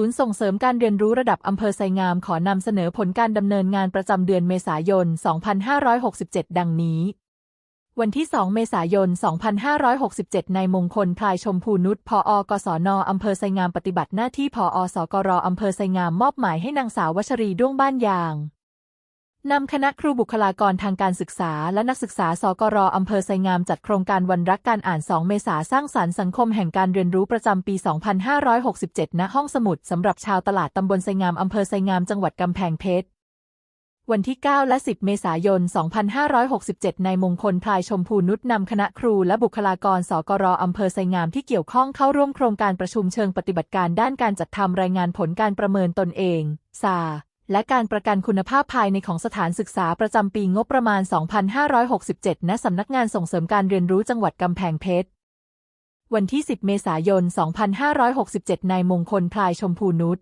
ศูนย์ส่งเสริมการเรียนรู้ระดับอำเภอไซงามขอนำเสนอผลการดำเนินงานประจำเดือนเมษายน 2567 ดังนี้ วันที่ 2 เมษายน 2567 นายมงคลพลายชมพูนุชพออกศนอำเภอไซงามปฏิบัติหน้าที่พออสกรอำเภอไซงามมอบหมายให้นางสาววชรีด้วงบ้านยาง นำคณะครูบุคลากรทางการศึกษา และนักศึกษา สกรอำเภอไซงามจัดโครงการวันรักการอ่าน 2 เมษาสร้างสารรค์สังคมแห่งการเรียนรู้ประจำปี 2567 ณ ห้องสมุดสำหรับชาวตลาดตำบลไซงามอำเภอไซงามจังหวัดกำแพงเพชร วันที่ 9 และ 10 เมษายน 2567 นายมงคลพลายชมพูนุชนำคณะครูและบุคลากร สกรอำเภอไซงามที่เกี่ยวข้องเข้าร่วมโครงการประชุมเชิงปฏิบัติการด้านการจัดทำรายงานผลการประเมินตนเอง ซา และการประกันคุณภาพภายในของสถานศึกษาประจำปีงบประมาณ 2567 ณ สำนักงานส่งเสริมการเรียนรู้จังหวัดกำแพงเพชร วันที่ 10 เมษายน 2567 นายมงคลพลายชมพูนุช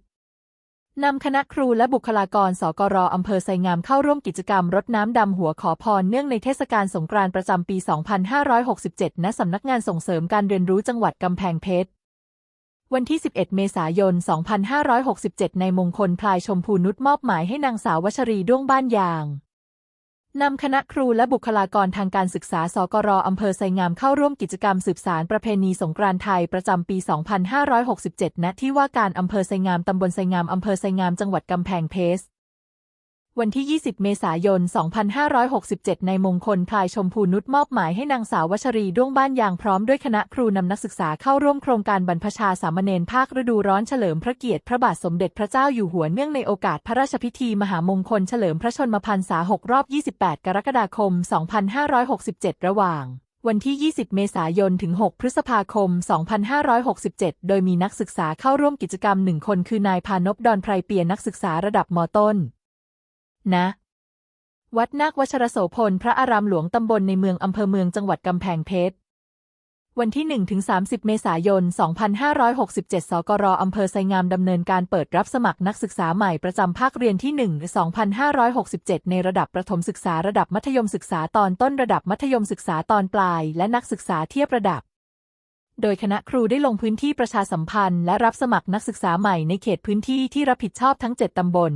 นำคณะครูและบุคลากรสกรอำเภอไซงามเข้าร่วมกิจกรรมรดน้ำดำหัวขอพรเนื่องในเทศกาลสงกรานต์ประจำปี 2567 ณ สำนักงานส่งเสริมการเรียนรู้จังหวัดกำแพงเพชร วันที่ 11 เมษายน 2567 ในมงคลพลายชมพูนุชมอบหมายให้นางสาววชรีด้วงบ้านยางนำคณะครูและบุคลากรทางการศึกษา สกรอำเภอไซงามเข้าร่วมกิจกรรมสืบสารประเพณีสงกรานต์ไทยประจำปี 2567 ณ ที่ว่าการอำเภอไซงามตำบลไซงามอำเภอไซงามจังหวัดกำแพงเพชร วันที่ 20 เมษายน 2567 ในมงคลพลายชมพูนุชมอบหมายให้นางสาววชรีด้วงบ้านยางพร้อมด้วยคณะครูนำนักศึกษาเข้าร่วมโครงการบรรพชาสามเณรภาคฤดูร้อนเฉลิมพระเกียรติพระบาทสมเด็จพระเจ้าอยู่หัวเนื่องในโอกาสพระราชพิธีมหามงคลเฉลิมพระชนมพรรษา 6 รอบ 28 กรกฎาคม 2567 ระหว่างวันที่ 20 เมษายน ถึง 6 พฤษภาคม 2567 โดยมีนักศึกษาเข้าร่วมกิจกรรมหนึ่งคนคือนายพานพดอนไพรเปียนักศึกษาระดับมต้น ณวัดนาควชรโสพล พระอารามหลวงตำบลในเมืองอำเภอเมืองจังหวัดกำแพงเพชร วันที่1-30 เมษายน 2567 สกรอำเภอไซงามดำเนินการเปิดรับสมัครนักศึกษาใหม่ประจำภาคเรียนที่ 1 2567 ในระดับประถมศึกษาระดับมัธยมศึกษาตอนต้นระดับมัธยมศึกษาตอนปลาย และนักศึกษาเทียบระดับโดยคณะครูได้ลงพื้นที่ประชาสัมพันธ์และรับสมัครนักศึกษาใหม่ในเขตพื้นที่ที่รับผิดชอบทั้ง 7 ตำบล